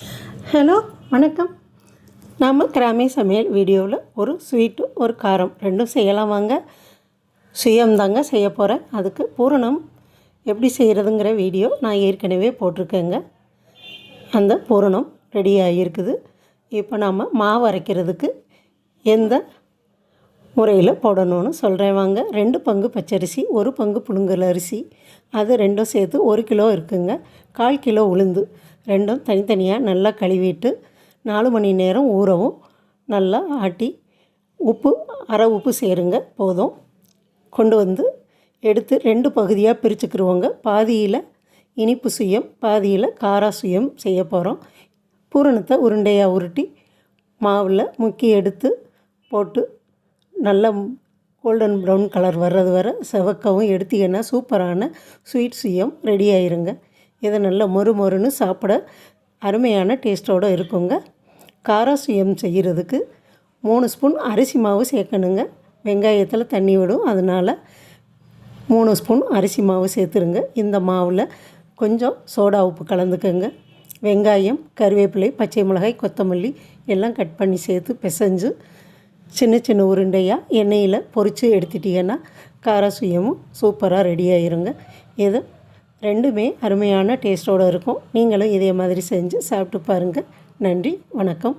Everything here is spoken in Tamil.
ஹலோ வணக்கம். நாம் கிராமிய சமையல் வீடியோவில் ஒரு ஸ்வீட்டு ஒரு காரம் ரெண்டும் செய்யலாம் வாங்க. சுயம்தாங்க செய்ய போகிறேன் அதுக்கு பூரணம் எப்படி செய்கிறதுங்கிற வீடியோ நான் ஏற்கனவே போட்டிருக்கேங்க. அந்த பூரணம் ரெடி ஆகியிருக்குது. இப்போ நாம் மாவு அரைக்கிறதுக்கு எந்த முறையில் போடணும்னு சொல்கிறேன் வாங்க. ரெண்டு பங்கு பச்சரிசி ஒரு பங்கு புழுங்கல் அரிசி. அது ரெண்டும் சேர்த்து ஒரு கிலோ இருக்குங்க. கால் கிலோ உளுந்து. ரெண்டும் தனித்தனியாக நல்லா கழுவிட்டு நாலு மணி நேரம் ஊறவும் நல்லா ஆட்டி உப்பு அரை உப்பு சேருங்க போதும். கொண்டு வந்து எடுத்து ரெண்டு பகுதியாக பிரிச்சுக்கிருவோங்க. பாதியில் இனிப்பு சுயம் பாதியில் காரா சுயம் செய்ய போகிறோம் பூரணத்தை உருண்டையாக உருட்டி மாவில் முக்கி எடுத்து போட்டு நல்ல கோல்டன் ப்ரௌன் கலர் வர்றது வர செவக்கவும் எடுத்தீங்கன்னா சூப்பரான ஸ்வீட் சுயம் ரெடி ஆயிருங்க. இதை நல்லா மொறு மொறுன்னு சாப்பிட அருமையான டேஸ்ட்டோடு இருக்குங்க. கார சுயம் செய்கிறதுக்கு மூணு ஸ்பூன் அரிசி மாவு சேர்க்கணுங்க. வெங்காயத்தில் தண்ணி விடும். அதனால் மூணு ஸ்பூன் அரிசி மாவு சேர்த்துருங்க. இந்த மாவில் கொஞ்சம் சோடா உப்பு கலந்துக்கோங்க. வெங்காயம் கருவேப்பிலை பச்சை மிளகாய் கொத்தமல்லி எல்லாம் கட் பண்ணி சேர்த்து பிசைஞ்சு சின்ன சின்ன உருண்டையாக எண்ணெயில் பொரித்து எடுத்துட்டிங்கன்னா கார சுயமும் சூப்பராக ரெடி ஆயிருங்க. இதை ரெண்டுமே அருமையான டேஸ்ட்டோடு இருக்கும். நீங்களும் இதே மாதிரி செஞ்சு சாப்பிட்டு பாருங்கள் நன்றி வணக்கம்.